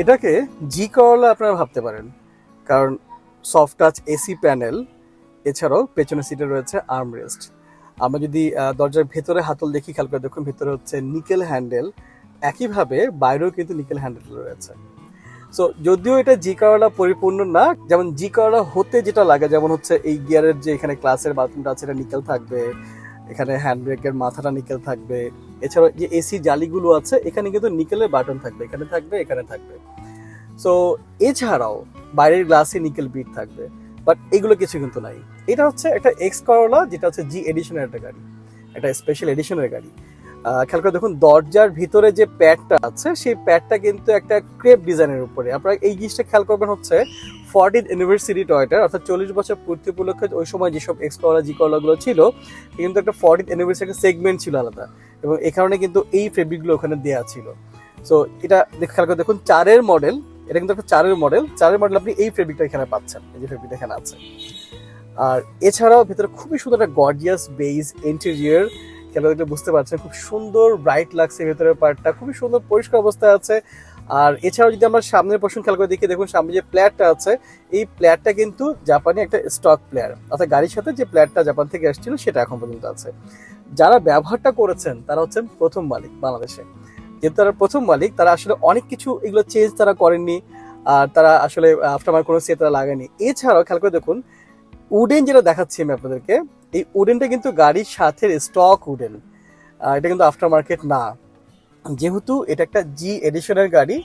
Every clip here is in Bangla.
এটাকে জি করলা আপনারা ভাবতে পারেন। কারণ সফট টাচ এসি প্যানেল এছাড়াও পেছনের সিটে রয়েছে আর্মরেস্ট আমরা যদি দরজার ভেতরে হাতল দেখি, খেয়াল করে দেখুন, ভেতরে হচ্ছে নিকেল হ্যান্ডেল একইভাবে বাইরেও কিন্তু নিকেল হ্যান্ডেল রয়েছে। সো যদিও এটা জি করলা পরিপূর্ণ না, যেমন জি করলা হতে যেটা লাগে, যেমন হচ্ছে এই গিয়ারের যে এখানে ক্লাসের বাথরুমটা আছে, এটা নিকেল থাকবে। এখানে হ্যান্ড ব্রেকের মাথাটা নিকেল থাকবে। এছাড়াও যে এসি জালিগুলো আছে, এখানে কিন্তু নিকেলের বাটন থাকবে, এখানে থাকবে এখানে থাকবে। সো এছাড়াও বাইরের গ্লাসে নিকেল বিট থাকবে বাট এগুলো কিছু কিন্তু নাই। এটা হচ্ছে একটা এক্স করোলা যেটা হচ্ছে জি এডিশনের একটা গাড়ি, একটা স্পেশাল এডিশনের গাড়ি। খেয়াল করে দেখুন, দরজার ভিতরে যে প্যাডটা আছে, সেই প্যাডটা কিন্তু একটা ক্রেপ ডিজাইনের উপরে। আপনারা এই জিনিসটা খেয়াল করবেন হচ্ছে, ফর্টিন ইউনিভার্সিটি টয়টার, অর্থাৎ চল্লিশ বছর পূর্তি উপলক্ষে ওই সময় যেসব এক্স করলা জি করলাগুলো ছিল, কিন্তু একটা ফর্টিন ইউনিভার্সিটি সেগমেন্ট ছিল আলাদা। এবং এই কারণে কিন্তু এই ফেব্রিকগুলো ওখানে দেওয়া ছিল। সো এটা খেয়াল করে দেখুন, চারের মডেল এটা কিন্তু একটা চারের মডেল চারের মডেল আপনি এই ফেব্রিকটা এখানে পাচ্ছেন, এই যে ফেব্রিকটা এখানে আছে। আর এছাড়াও ভিতরে খুবই সুন্দর একটা গর্জিয়াস বেজ ইন্টেরিয়র করে দেখলে বুঝতে পারছেন, খুব সুন্দর ব্রাইট লাগছে ভেতরের পার্টটা খুবই সুন্দর, পরিষ্কার অবস্থায় আছে। আর এছাড়াও যদি আমরা সামনের পোর্শন খেয়াল করে দেখি, দেখুন সামনে যে প্লেয়ারটা আছে, এই প্লেয়ারটা কিন্তু জাপানি একটা স্টক প্লেয়ার অর্থাৎ গাড়ির সাথে যে প্লেয়ারটা জাপান থেকে আসছিল, সেটা এখন পর্যন্ত আছে। যারা ব্যবহারটা করেছেন, তারা হচ্ছেন প্রথম মালিক বাংলাদেশে। যেহেতু তারা প্রথম মালিক, তারা আসলে অনেক কিছু এগুলো চেঞ্জ তারা করেননি, আর তারা আসলে আফটার কোনো সে তারা লাগেনি এছাড়াও খেয়াল করে দেখুন উডেন যেটা দেখাচ্ছি আমি আপনাদেরকে এই উডেনটা কিন্তু গাড়ির সাথে স্টক উডেন। এটা কিন্তু আফটার মার্কেট না। যেহেতু এটা একটা জি এডিশনের গাড়ি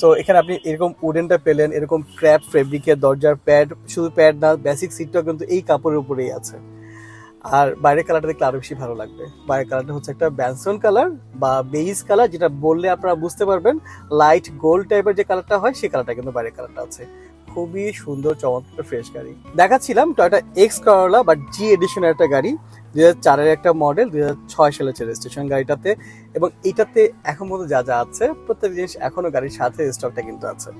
সো এখানে আপনি এরকম উডেনটা পেলেন, এরকম ক্র্যাপ ফেব্রিকের দরজার প্যাড শুধু প্যাড না বেসিক সিটটাও কিন্তু এই কাপড়ের উপরেই আছে। আর বাইরের কালারটা দেখলে আরও বেশি ভালো লাগবে। বাইরের কালারটা হচ্ছে একটা ব্যানসন কালার বা বেইজ কালার যেটা বললে আপনারা বুঝতে পারবেন লাইট গোল্ড টাইপের যে কালারটা হয়, সেই কালারটা কিন্তু বাইরের কালারটা আছে। খুবই সুন্দর, চমৎকার ফ্রেশ গাড়ি। দেখাচ্ছিলাম টয়টা এক্স করলা বা জি এডিশনের একটা গাড়ি, দুই হাজার চারের একটা মডেল দুই হাজার ছয় সালের রেজিস্ট্রেশন গাড়িটাতে। এবং এটাতে এখন মতো যা যা আছে প্রত্যেক জিনিস এখনও গাড়ির সাথে স্টকটা কিন্তু আছে।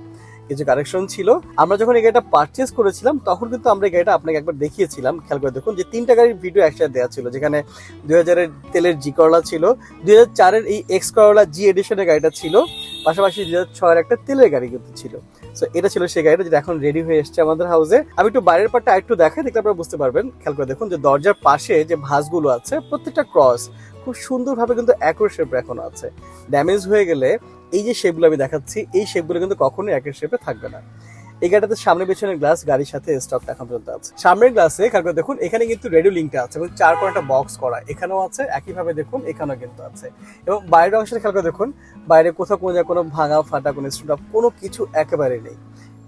কিছু কারেকশন ছিল, আমরা যখন এই গাড়িটা পারচেস করেছিলাম, তখন কিন্তু আমরা এই গাড়িটা আপনাকে একবার দেখিয়েছিলাম। খেয়াল করে দেখুন যে তিনটা গাড়ির ভিডিও একসাথে দেওয়া ছিল, যেখানে দুই হাজারের তেলের জি করলা ছিল, দুই হাজার চারের এই এক্স করলা জি এডিশনের গাড়িটা ছিল। পাশাপাশি দুই হাজার একটা তেলের গাড়ি কিন্তু ছিল। তো এটা ছিল সেই গাড়িটা যেটা এখন রেডি হয়ে এসছে আমাদের হাউসে আমি একটু বাইরের পাটটা একটু দেখাই, দেখলে আপনারা বুঝতে পারবেন। খেয়াল করে দেখুন যে দরজার পাশে যে ভাঁজগুলো আছে, প্রত্যেকটা ক্রস খুব সুন্দরভাবে কিন্তু একর শেপ এখনও আছে। ড্যামেজ হয়ে গেলে এই যে শেপগুলো আমি দেখাচ্ছি, এই শেপগুলো কিন্তু কখনোই একের শেপে থাকবে না। এই গাড়িটাতে সামনে পেছনের গ্লাস গাড়ির সাথে স্টক এখন পর্যন্ত আছে। সামনের গ্লাসে খেয়াল করে দেখুন, এখানে কিন্তু রেডিও লিঙ্কটা আছে এবং চার একটা বক্স করা। এখানেও আছে, একইভাবে দেখুন, এখানেও কিন্তু আছে। এবং বাইরের অংশের খেয়াল করে দেখুন, বাইরে কোথাও কোনো কোনো ভাঙা ফাটা, কোনো স্টুডাপ কোনো কিছু একেবারে নেই।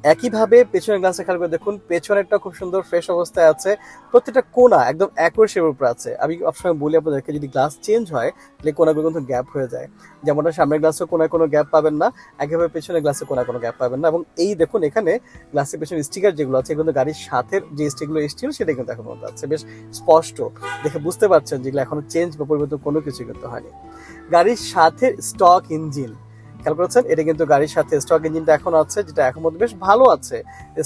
একইভাবে পেছনের গ্লাসে খেয়াল করে দেখুন, পেছনেরটা খুব সুন্দর ফ্রেশ অবস্থায় আছে। প্রত্যেকটা কোনা একদম অ্যাকুরেট শেপের উপর আছে। আমি সবসময় বলি আপনাদেরকে, যদি গ্লাস চেঞ্জ হয়, তাহলে কোনাগুলো কিন্তু গ্যাপ হয়ে যায়। যেমনটা সামনের গ্লাসে কোনায় কোনো গ্যাপ পাবেন না, একইভাবে পেছনের গ্লাসে কোনায় কোনো গ্যাপ পাবেন না। এবং এই দেখুন, এখানে গ্লাসের পেছনে স্টিকার যেগুলো আছে, এগুলো গাড়ির সাথে যে স্টিকগুলো এসেছিল সেটা কিন্তু এখন পর্যন্ত আছে। বেশ স্পষ্ট। দেখে বুঝতে পারছেন যেগুলো এখনও চেঞ্জ বা পরিবর্তন কোনো কিছু কিন্তু হয়নি। গাড়ির সাথে স্টক ইঞ্জিন খেয়াল করেছেন? এটা কিন্তু গাড়ির সাথে স্টক ইঞ্জিনটা এখন আছে, যেটা এখন মধ্যে বেশ ভালো আছে।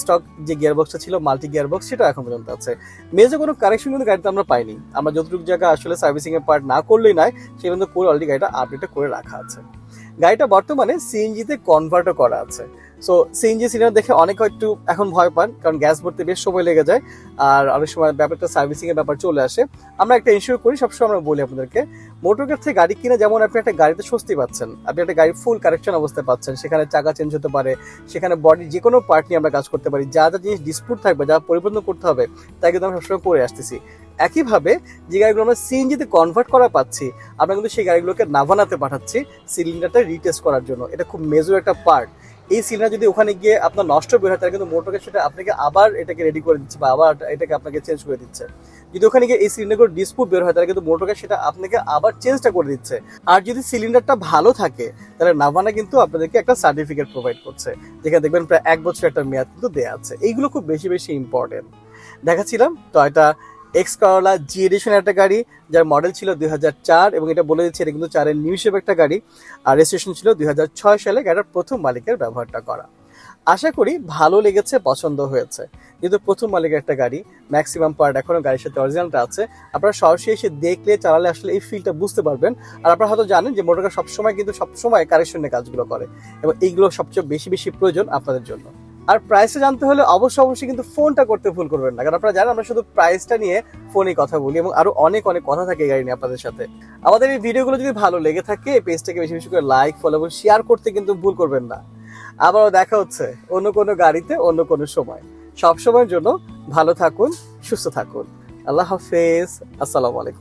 স্টক যে গিয়ার বক্সটা ছিল মাল্টি গিয়ার বক্স সেটা এখন পর্যন্ত আছে। মেজে কোনো কারেকশন কিন্তু গাড়িতে আমরা পাইনি। আমরা যতটুকু জায়গা আসলে সার্ভিসিং এর পার্ট না করলেই নাই সেই পর্যন্ত করে অলরেডি গাড়িটা আপডেট করে রাখা আছে। গাড়িটা বর্তমানে সিএনজিতে কনভার্টও করা আছে। সো সিএনজি সিলিন্ডার দেখে অনেক একটু এখন ভয় পান, কারণ গ্যাস ভরতে বেশ সময় লেগে যায়, আর অনেক সময় ব্যাপারটা সার্ভিসিং এর ব্যাপার চলে আসে। আমরা একটা ইনশিওর করি, সবসময় আমরা বলি আপনাদেরকে মোটর থেকে গাড়ি কিনে যেমন আপনি একটা গাড়িতে স্বস্তি পাচ্ছেন, আপনি একটা গাড়ি ফুল কারেকশন অবস্থায় পাচ্ছেন, সেখানে চাকা চেঞ্জ হতে পারে, সেখানে বডি যে কোনো পার্ট নিয়ে আমরা কাজ করতে পারি, যা যা জিনিস ডিসপুট থাকবে, যা পরিবর্তন করতে হবে, তাই কিন্তু আমরা সবসময় করে আসতেছি। একইভাবে, যে গাড়িগুলো আমরা সিএনজিতে কনভার্ট করা পাচ্ছি, আমরা কিন্তু সেই গাড়িগুলোকে নাভানাতে পাঠাচ্ছি সিলিন্ডারটা রিটেস্ট করার জন্য। এটা খুব মেজর একটা পার্ট এই সিলিন্ডার যদি ওখানে গিয়ে আপনার নষ্ট বের হয়, তাহলে কিন্তু মোটরকে সেটা আপনাকে আবার এটাকে রেডি করে দিচ্ছে বা আবার এটাকে আপনাকে চেঞ্জ করে দিচ্ছে। যদি ওখানে গিয়ে এই সিলিন্ডারগুলো ডিসপুট বের হয়, তাহলে কিন্তু মোটরকে সেটা আপনাকে আবার চেঞ্জটা করে দিচ্ছে। আর যদি সিলিন্ডারটা ভালো থাকে, তাহলে নাভানা কিন্তু আপনাদেরকে একটা সার্টিফিকেট প্রোভাইড করছে। যেখানে দেখবেন প্রায় এক বছর একটা মেয়াদ কিন্তু দেওয়া আছে। এইগুলো খুব বেশি বেশি ইম্পর্টেন্ট দেখাচ্ছিলাম, তো এটা এক্স করলা জি এডিশন একটা গাড়ি, যার মডেল ছিল দুই এবং এটা বলে দিচ্ছে এটা কিন্তু চারের নিউ শেপ একটা গাড়ি। আর রেজিস্ট্রেশন ছিল দুই হাজার ছয় সালে গাড়ির প্রথম মালিকের ব্যবহারটা করা। আশা করি ভালো লেগেছে, পছন্দ হয়েছে। যেহেতু প্রথম মালিকের একটা গাড়ি ম্যাক্সিমাম পার্ট এখনও গাড়ির সাথে অরিজিনালটা আছে। আপনারা সরাসরি এসে দেখলে, চালালে আসলে এই ফিলটা বুঝতে পারবেন। আর আপনারা হয়তো জানেন যে মোটরকার সবসময় কিন্তু সবসময় কারেকশনের কাজগুলো করে এবং এইগুলো সবচেয়ে বেশি বেশি প্রয়োজন আপনাদের জন্য। আর প্রাইসটা জানতে হলে অবশ্যই অবশ্যই কিন্তু ফোনটা করতে ভুল করবেন না। কারণ আপনারা জানেন, আমরা শুধু প্রাইসটা নিয়ে ফোনে কথা বলি এবং আরও অনেক অনেক কথা থাকে গাড়ি নিয়ে আপনাদের সাথে। আমাদের এই ভিডিওগুলো যদি ভালো লেগে থাকে পেজটাকে বেশি বেশি করে লাইক ফলো এবং শেয়ার করতে কিন্তু ভুল করবেন না। আবারও দেখা হচ্ছে অন্য কোনো গাড়িতে, অন্য কোনো সময়। সব সময়ের জন্য ভালো থাকুন, সুস্থ থাকুন। আল্লাহ হাফেজ। আসসালামু আলাইকুম।